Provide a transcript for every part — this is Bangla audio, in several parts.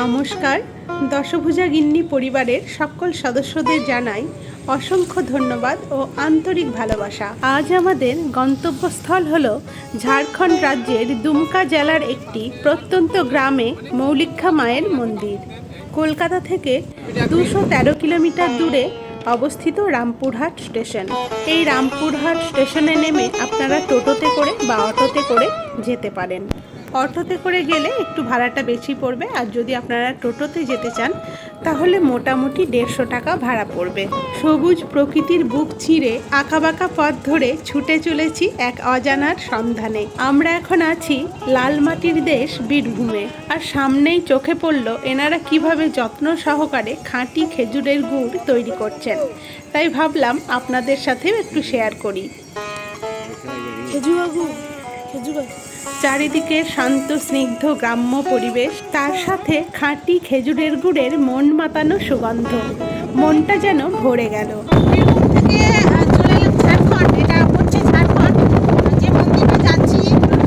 নমস্কার। দশভুজা গিন্নি পরিবারের সকল সদস্যদের জানাই অসংখ্য ধন্যবাদ ও আন্তরিক ভালোবাসা। আজ আমাদের গন্তব্যস্থল হল ঝাড়খণ্ড রাজ্যের দুমকা জেলার একটি প্রত্যন্ত গ্রামে মৌলিক্ষা মায়ের মন্দির। কলকাতা থেকে দুশো তেরো কিলোমিটার দূরে অবস্থিত রামপুরহাট স্টেশন। এই রামপুরহাট স্টেশনে নেমে আপনারা টোটোতে করে বা অটোতে করে যেতে পারেন। অটোতে করে গেলে একটু ভাড়াটা বেশি পড়বে, আর যদি আপনারা টোটোতে যেতে চান, তাহলে মোটামুটি দেড়শো টাকা ভাড়া পড়বে। সবুজ প্রকৃতির বুক চিরে আঁকাবাঁকা পথ ধরে ছুটে চলেছি এক অজানার সন্ধানে। আমরা এখন আছি লাল মাটির দেশ বীরভূমে, আর সামনেই চোখে পড়ল এনারা কীভাবে যত্ন সহকারে খাঁটি খেজুরের গুড় তৈরি করছেন। তাই ভাবলাম আপনাদের সাথেও একটু শেয়ার করি। খেজুর বাবু খেজুর গাছ চারিদিকে শান্ত, স্নিগ্ধ গ্রাম্য পরিবেশ। তার সাথে খাঁটি খেজুরের গুড়ের মন মাতানো সুগন্ধ। মনটা যেন ভরে গেল বীরভূম থেকে আহ, চলে এলাম ঝাড়খণ্ড এটা হচ্ছে ঝাড়খণ্ড আর যে মন্দিরটা যাচ্ছি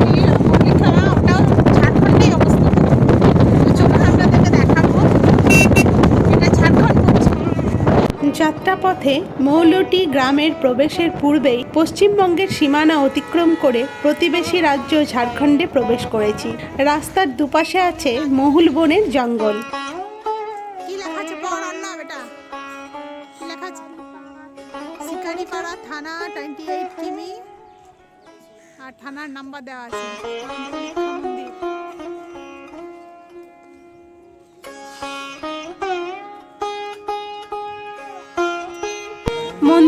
এই মন্দিরখানা ওটাও ঝাড়খণ্ডেই অবস্থিত তো চলুন আপনাদেরকে দেখাবো এটা ঝাড়খণ্ড পড়ছে যাত্রাপথে মৌলটি গ্রামের প্রবেশের পূর্বেই পশ্চিমবঙ্গের সীমানা অতিক্রম করে প্রতিবেশী রাজ্য ঝাড়খণ্ডে প্রবেশ করেছি। রাস্তার দুপাশে আছে মহুল বনের জঙ্গল। থানা টোয়েন্টি এইট কিমি আর থানার নাম্বার দেওয়া আছে।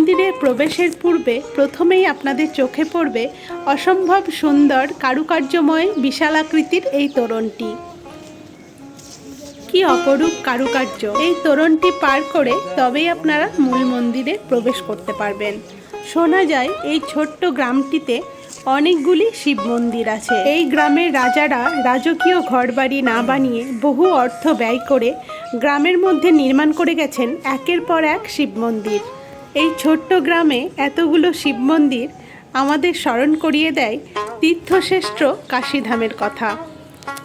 মন্দির প্রবেশের পূর্বে প্রথমেই আপনাদের চোখে পড়বে অসম্ভব সুন্দর কারুকার্যময় বিশালাকৃতির এই তোরণটি। কি অপরূপ কারুকার্য! এই তোরণটি পার করে তবেই আপনারা মূল মন্দিরে প্রবেশ করতে পারবেন। শোনা যায়, এই ছোট্ট গ্রামটিতে অনেকগুলি শিব মন্দির আছে। এই গ্রামের রাজারা রাজকীয় ঘরবাড়ি না বানিয়ে বহু অর্থ ব্যয় করে গ্রামের মধ্যে নির্মাণ করে গেছেন একের পর এক শিব মন্দির। এই ছোট্ট গ্রামে এতগুলো শিব মন্দির আমাদের স্মরণ করিয়ে দেয় তীর্থশ্রেষ্ঠ কাশীধামের কথা।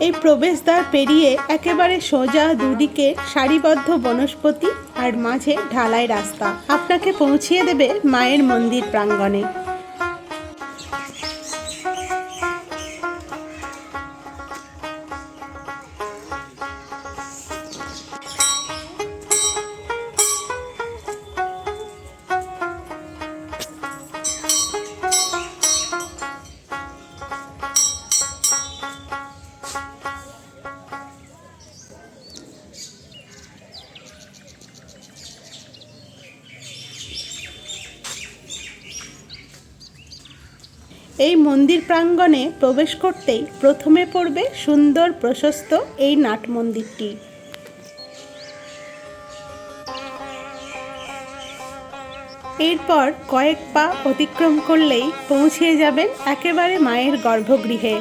এই প্রবেশদ্বার পেরিয়ে একেবারে সোজা দুদিকে সারিবদ্ধ বনস্পতি আর মাঝে ঢালাই রাস্তা। আপনাকে পৌঁছিয়ে দেবে মায়ের মন্দির প্রাঙ্গণে। মন্দির প্রাঙ্গণে প্রবেশ করতেই প্রথমে পড়বে সুন্দর প্রশস্ত এই নাট মন্দিরটি। এরপর কয়েক পা অতিক্রম করলেই পৌঁছে যাবেন একেবারে মায়ের গর্ভগৃহে।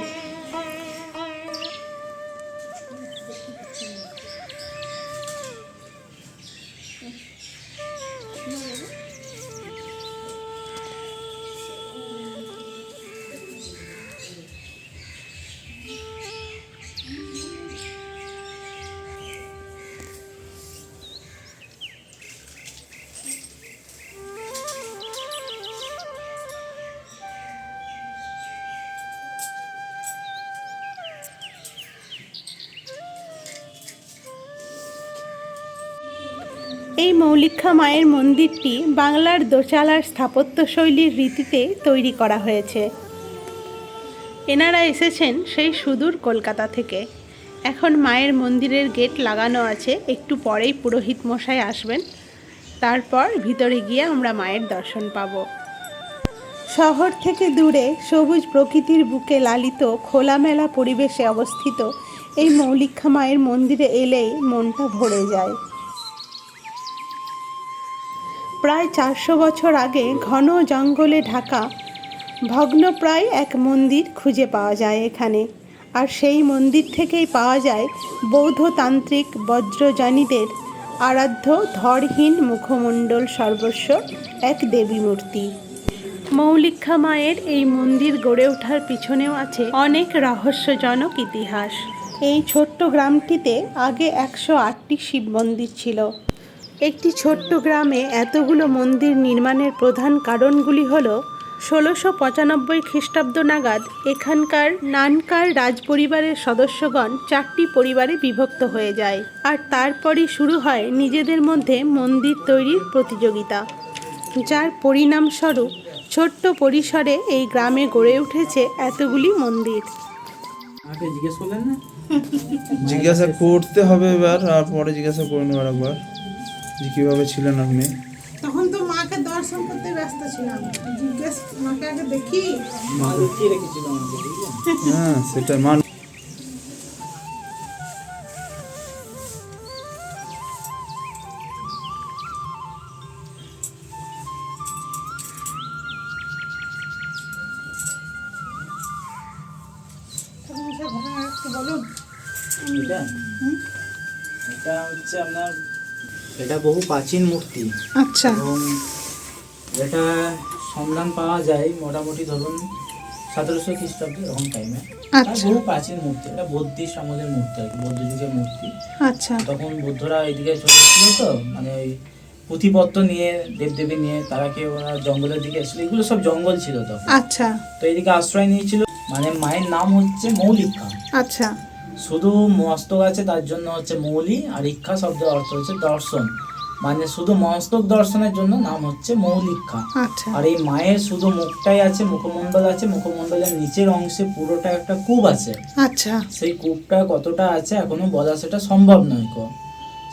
মৌলিক্ষা মায়ের মন্দিরটি বাংলার দোচালার স্থাপত্যশৈলীর রীতিতে তৈরি করা হয়েছে। এনারা এসেছেন সেই সুদূর কলকাতা থেকে। এখন মায়ের মন্দিরের গেট লাগানো আছে, একটু পরেই পুরোহিত মশাই আসবেন। তারপর ভিতরে গিয়ে আমরা মায়ের দর্শন পাব। শহর থেকে দূরে সবুজ প্রকৃতির বুকে লালিত খোলামেলা পরিবেশে অবস্থিত এই মৌলিক্ষা মায়ের মন্দিরে এলেই মনটা ভরে যায়। প্রায় চারশো বছর আগে ঘন জঙ্গলে ঢাকা ভগ্নপ্রায় এক মন্দির খুঁজে পাওয়া যায় এখানে। আর সেই মন্দির থেকেই পাওয়া যায় বৌদ্ধতান্ত্রিক বজ্রজানীদের আরাধ্য ধরহীন মুখমণ্ডল সর্বস্ব এক দেবী মূর্তি। মৌলিক্ষা মায়ের এই মন্দির গড়ে ওঠার পিছনেও আছে অনেক রহস্যজনক ইতিহাস। এই ছোট্ট গ্রামটিতে আগে একশো আটটি শিব মন্দির ছিল। একটি ছোট্ট গ্রামে এতগুলো মন্দির নির্মাণের প্রধান কারণগুলি হল ষোলোশো পঁচানব্বই খ্রিস্টাব্দ নাগাদ এখানকার নানকার রাজপরিবারের সদস্যগণ চারটি পরিবারে বিভক্ত হয়ে যায় আর তারপরই শুরু হয় নিজেদের মধ্যে মন্দির তৈরির প্রতিযোগিতা। যার পরিণামস্বরূপ ছোট্ট পরিসরে এই গ্রামে গড়ে উঠেছে এতগুলি মন্দির। আমাকে জিজ্ঞেস করলেন না? জিজ্ঞাসা করতে হবে এবার আর পরে জিজ্ঞাসা করে নেবার একবার যে কীভাবে ছিলেন আপনি? তখন তো মাকে দর্শন করতে ব্যস্ত ছিলাম। জিজ্ঞেস মাকে আগে দেখি? মা লুকিয়ে রেখেছিল হ্যাঁ সেটা মান একটু বলুন। এটা হচ্ছে আপনার এটা বহু প্রাচীন মূর্তি। আচ্ছা। এবং এটা সন্ধান পাওয়া যায় মোটামুটি ধরুন সতেরোশো খ্রিস্টাব্দে এরকম টাইমে আচ্ছা। বহু প্রাচীন মূর্তি এটা বৌদ্ধিস্ট আমাদের মূর্তি আর কি বৌদ্ধ যুগের মূর্তি। আচ্ছা। তখন বৌদ্ধরা এদিকে চলে এসেছিল তো মানে ওই পুঁথিপত্র নিয়ে দেবদেবী নিয়ে তারা কেউ ওরা জঙ্গলের দিকে এসেছিল? এগুলো সব জঙ্গল ছিল তখন। আচ্ছা। তো এদিকে আশ্রয় নিয়েছিল। মানে মায়ের নাম হচ্ছে মৌলিকা আচ্ছা। শুধু মস্তক আছে তার জন্য হচ্ছে মৌলি আর ইক্ষা শব্দের অর্থ হচ্ছে দর্শন। মানে শুধু মস্তক দর্শনের জন্য নাম হচ্ছে মৌলিকা আচ্ছা। আর এই মায়ের শুধু মুখটাই আছে মুখমণ্ডল আছে মুখমণ্ডলের নিচের অংশে পুরোটা একটা কূপ আছে। আচ্ছা। সেই কূপটা কতটা আছে এখনও বলা সেটা সম্ভব নয় কো।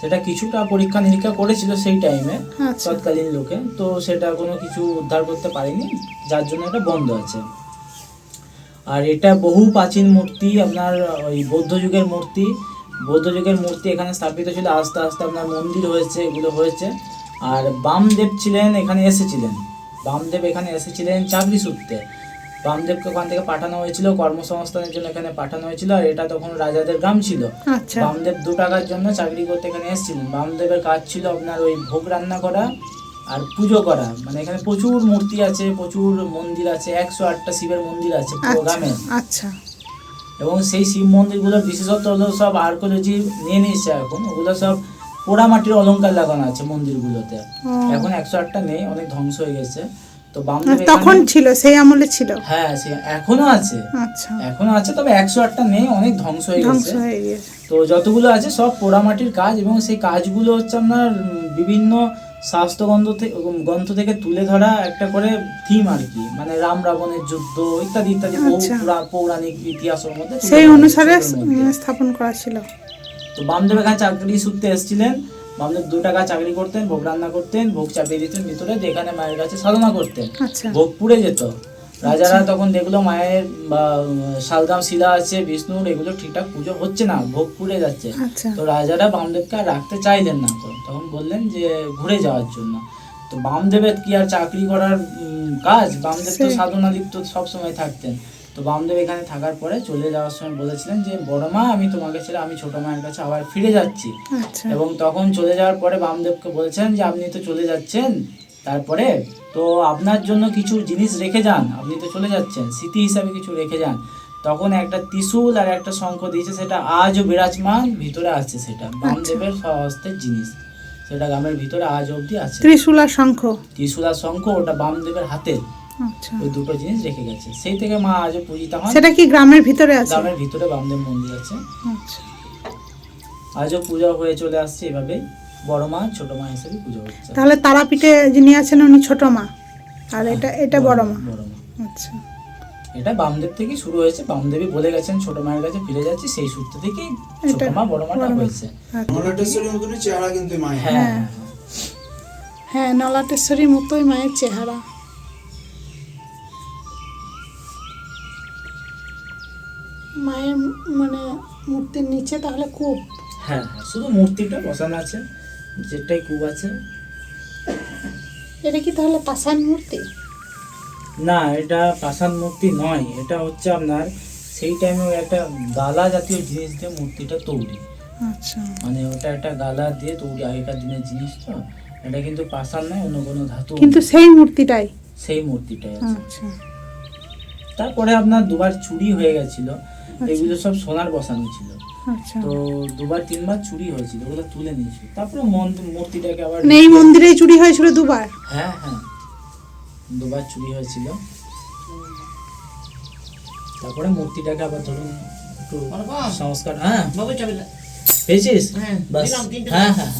সেটা কিছুটা পরীক্ষা নিরীক্ষা করেছিল সেই টাইমে আচ্ছা। তৎকালীন লোকে। তো সেটা কোনো কিছু উদ্ধার করতে পারেনি যার জন্য এটা বন্ধ আছে। আর এটা বহু প্রাচীন মূর্তি আপনার ওই বৌদ্ধ যুগের মূর্তি। বৌদ্ধ যুগের মূর্তি এখানে স্থাপিত ছিল আস্তে আস্তে আপনার মন্দির হয়েছে এগুলো হয়েছে। আর বামদেব ছিলেন এখানে এসেছিলেন। বামদেব এখানে এসেছিলেন চাকরি সূত্রে বামদেবকে ওখান থেকে পাঠানো হয়েছিল কর্মসংস্থানের জন্য এখানে পাঠানো হয়েছিল আর এটা তখন রাজাদের গ্রাম ছিল। আচ্ছা। বামদেব দু টাকার জন্য চাকরি করতে এখানে এসেছিলেন। বামদেবের কাজ ছিল আপনার ওই ভোগ রান্না করা আর পুজো করা। মানে এখানে প্রচুর মূর্তি আছে প্রচুর মন্দির আছে একশো আটটা শিবের মন্দির আছে পুরো আচ্ছা গ্রামে। আচ্ছা। এবং সেই শিব মন্দিরগুলোর বিশেষত্ব হলো সব আর্কোলজি নিয়ে নিয়েছে এখন। ওগুলো সব পোড়ামাটির অলঙ্কার লাগানো আছে মন্দিরগুলোতে। এখন একশো আটটা নেই অনেক ধ্বংস হয়ে গেছে। তো বামদেব তখন ছিল সেই আমলে ছিল? হ্যাঁ সে এখনও আছে। আচ্ছা। এখনও আছে তবে একশো আটটা নেই অনেক ধ্বংস হয়ে গেছে। তো যতগুলো আছে সব পোড়ামাটির কাজ এবং সেই কাজগুলো হচ্ছে আপনার বিভিন্ন শাস্ত্র গন্ধ থেকে গ্রন্থ থেকে তুলে ধরা একটা করে থিম আর কি। মানে রাম রাবণের যুদ্ধ ইত্যাদি ইত্যাদি আচ্ছা। পৌরাণিক ইতিহাসের মধ্যে সেই অনুসারে স্থাপন করা ছিল। তো বামদেবের এখানে চাকরি সূত্রে এসেছিলেন। বামদেব দু টাকা চাকরি করতেন ভোগ রান্না করতেন ভোগ চাপিয়ে দিতেন ভিতরে যেখানে মায়ের কাছে সাধনা করতেন। ভোগপুরে ভোগ পুড়ে যেত। রাজারা তখন দেখল মায়ের বা শালগ্রাম শিলা আছে বিষ্ণুর এগুলো ঠিকঠাক পুজো হচ্ছে না ভোগ পুড়ে যাচ্ছে। আচ্ছা। তো রাজারা বামদেবকে আর রাখতে চাইলেন না। তো তখন বললেন যে ঘুরে যাওয়ার জন্য। তো বামদেবের কি আর চাকরি করার কাজ? বামদেব তো। সাধনা লিপ্ত সবসময় থাকতেন। তো বামদেব এখানে থাকার পরে চলে যাওয়ার সময় বলেছিলেন যে বড় মা আমি তোমাকে ছেড়ে আমি ছোট মায়ের কাছে আবার ফিরে যাচ্ছি। আচ্ছা। এবং তখন চলে যাওয়ার পরে বামদেবকে বলেছেন যে আপনি তো চলে যাচ্ছেন তারপরে তো আপনার জন্য কিছু জিনিস রেখে যান আপনি তো চলে যাচ্ছেন স্মৃতি হিসাবে কিছু রেখে যান। তখন একটা ত্রিশূল আর একটা শঙ্খ দিয়েছে সেটা আজও বিরাজমান ভিতরে আছে সেটা বামদেবের স্বহস্তের জিনিস। সেটা গ্রামের ভিতরে আজ অবধি আছে। ত্রিশূলা শঙ্খ? ত্রিশূল আর শঙ্খ ওটা বামদেবের হাতে। আচ্ছা। ওই দুটো জিনিস রেখে গেছে। সেই থেকে মা আজও পূজিতা হন। সেটা কি গ্রামের ভিতরে আছে? গ্রামের ভিতরে বামদেব মন্দির আছে। আচ্ছা। আজও পূজা হয়ে চলে আসছে এভাবেই। বড় মা ছোট মা হিসেবে পুজো হচ্ছে তাহলে তারাপীঠে যিনি আছেন উনি ছোট মা। আর এটা এটা বড় মা। বড় মা। আচ্ছা। এটা বামদেব থেকে শুরু হয়েছে। বামদেবী বলে গেছেন ছোট মায়ের কাছে ফিরে যাচ্ছি। সেই সূত্র থেকেই ছোট মা বড় মাটা হয়েছে। আচ্ছা। নলাটেশ্বরীর মতনই চেহারা কিন্তু মায়ের। হ্যাঁ হ্যাঁ। হ্যাঁ নলাটেশ্বরীর মতোই মায়ের চেহারা। মায়ের মানে মূর্তির নিচে তাহলে কূপ? হ্যাঁ হ্যাঁ। শুধু মূর্তিটা বসানো আছে। যেটাই কূপ আছে। এটা কি তাহলে পাষাণ মূর্তি? না এটা প্রাসাদ মূর্তি নয় এটা হচ্ছে আপনার সেই টাইমে একটা গালা জাতীয় জিনিস দিয়ে মূর্তিটা তৈরি। আচ্ছা। মানে ওটা একটা গালা দিয়ে তৈরি আগেকার দিনের জিনিস তো। এটা কিন্তু পাষাণ নয় অন্য কোনো ধাতু। কিন্তু সেই মূর্তিটাই? সেই মূর্তিটাই আচ্ছা। তারপরে আপনার দুবার চুরি হয়ে গেছিল এগুলো সব সোনার বসানো ছিল। আচ্ছা তো দুবার তিনবার চুরি হয়েছিল ওগুলো তুলে নিয়েছিল। তারপরে মূর্তিটাকে আবার মানে এই মন্দিরেই চুরি হয়েছিল দুবার? হ্যাঁ হ্যাঁ। দুবার চুরি হয়েছিল। তারপরে মূর্তিটাকে আবার ধরুন একটু সংস্কার হ্যাঁ। পেয়েছিস? বাস। হ্যাঁ হ্যাঁ হ্যাঁ।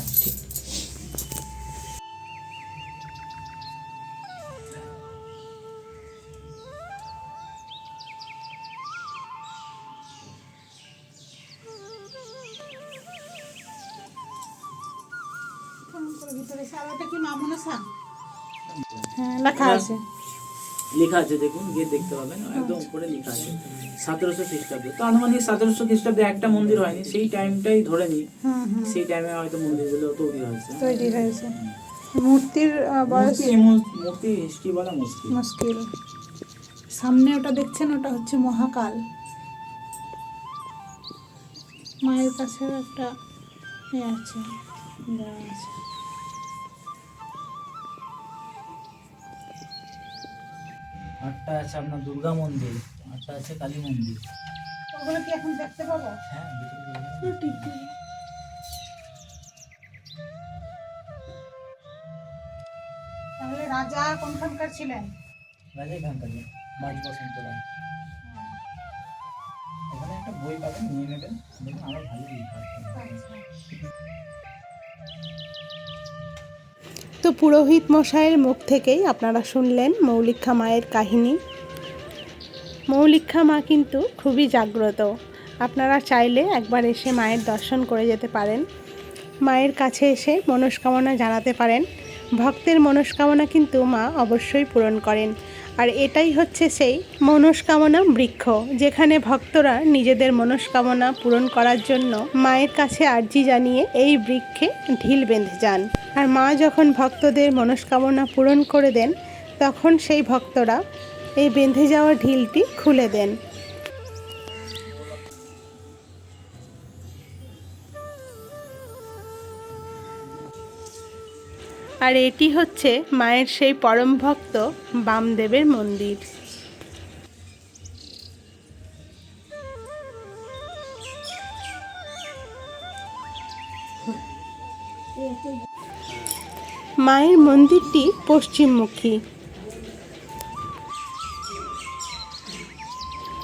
লেখা আছে। লেখা আছে দেখুন গিয়ে দেখতে পাবেন। একদম উপরে লেখা আছে সতেরোশো খ্রিস্টাব্দ। তো আনুমানিক সতেরোশো খ্রিস্টাব্দে একটা মন্দির হয়নি সেই টাইমটাই ধরে নিই সেই টাইমে হয়তো মন্দিরগুলো তৈরি হয়েছে। তৈরি হয়েছে। মূর্তির বয়স? মূর্তি মূর্তি হিস্ট্রি বলা মুশকিল। মুশকিল। সামনে ওটা দেখছেন ওটা হচ্ছে মহাকাল। মায়ের কাছে একটা আছে আছে। আটটা আছে আপনার দুর্গা মন্দির আটটা আছে কালী মন্দির। ওগুলো কি এখন দেখতে পাবো? হ্যাঁ তাহলে রাজা কোনখানকার ছিলেন? রাজা এখানকার মাঝ বসন্ত রায়। এখানে একটা বই পাবেন নিয়ে নেবেন। দেখুন আমার ভালো তো পুরোহিত মশাইয়ের মুখ থেকেই আপনারা শুনলেন মৌলিক্ষা মায়ের কাহিনী। মৌলিক্ষা মা কিন্তু খুবই জাগ্রত। আপনারা চাইলে একবার এসে মায়ের দর্শন করে যেতে পারেন। মায়ের কাছে এসে মনস্কামনা জানাতে পারেন। ভক্তের মনস্কামনা কিন্তু মা অবশ্যই পূরণ করেন। আর এটাই হচ্ছে সেই মনস্কামনা বৃক্ষ, যেখানে ভক্তরা নিজেদের মনস্কামনা পূরণ করার জন্য মায়ের কাছে আর্জি জানিয়ে এই বৃক্ষে ঢিল বেঁধে যান। আর মা যখন ভক্তদের মনস্কামনা পূরণ করে দেন, তখন সেই ভক্তরা এই বেঁধে যাওয়া ঢিলটি খুলে দেন। আর এটি হচ্ছে মায়ের সেই পরম ভক্ত বামদেবের মন্দির। মায়ের মন্দিরটি পশ্চিমমুখী।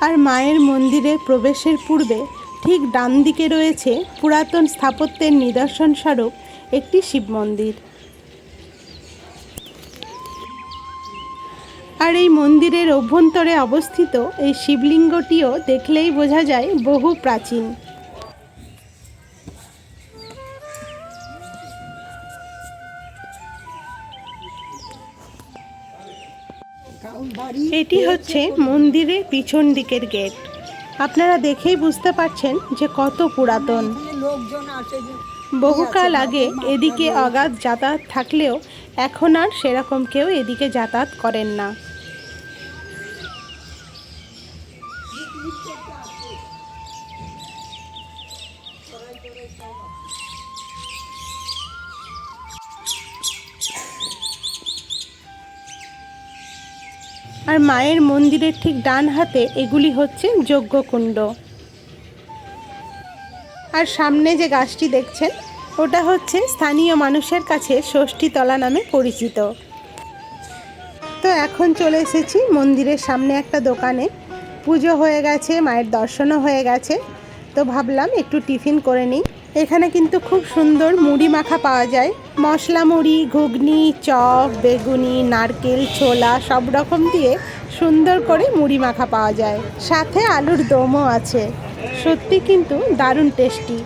আর মায়ের মন্দিরে প্রবেশের পূর্বে ঠিক ডান দিকে রয়েছে পুরাতন স্থাপত্যের নিদর্শন স্বরূপ একটি শিব মন্দির। আর এই মন্দিরের অভ্যন্তরে অবস্থিত এই শিবলিঙ্গটিও দেখলেই বোঝা যায় বহু প্রাচীন। এটি হচ্ছে মন্দিরের পিছন দিকের গেট। আপনারা দেখেই বুঝতে পারছেন যে কত পুরাতন। বহুকাল আগে এদিকে অগাধ যাতায়াত থাকলেও এখন আর সেরকম কেউ এদিকে যাতায়াত করেন না। আর মায়ের মন্দিরের ঠিক ডান হাতে এগুলি হচ্ছে যজ্ঞকুণ্ড। আর সামনে যে গাছটি দেখছেন, ওটা হচ্ছে স্থানীয় মানুষের কাছে ষষ্ঠীতলা নামে পরিচিত। তো এখন চলে এসেছি মন্দিরের সামনে একটা দোকানে। পুজো হয়ে গেছে, মায়ের দর্শনও হয়ে গেছে। তো ভাবলাম একটু টিফিন করে নিই। এখানে কিন্তু খুব সুন্দর মুড়ি মাখা পাওয়া যায়। মশলা মুড়ি, ঘুগনি, চপ, বেগুনি, নারকেল, ছোলা সব রকম দিয়ে সুন্দর করে মুড়ি মাখা পাওয়া যায়। সাথে আলুর দমও আছে। সত্যি কিন্তু দারুণ টেস্টি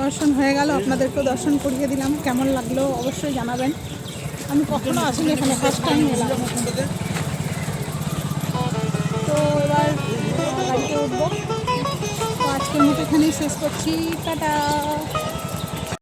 দর্শন হয়ে গেল, আপনাদেরকেও দর্শন করিয়ে দিলাম। কেমন লাগল অবশ্যই জানাবেন। আমি কখনো আসিনি এখানে ফার্স্ট টাইম এলাম। তো এবার বাড়িতে উঠবো। তো আজকের মতো এখানেই শেষ করছি। টাটা।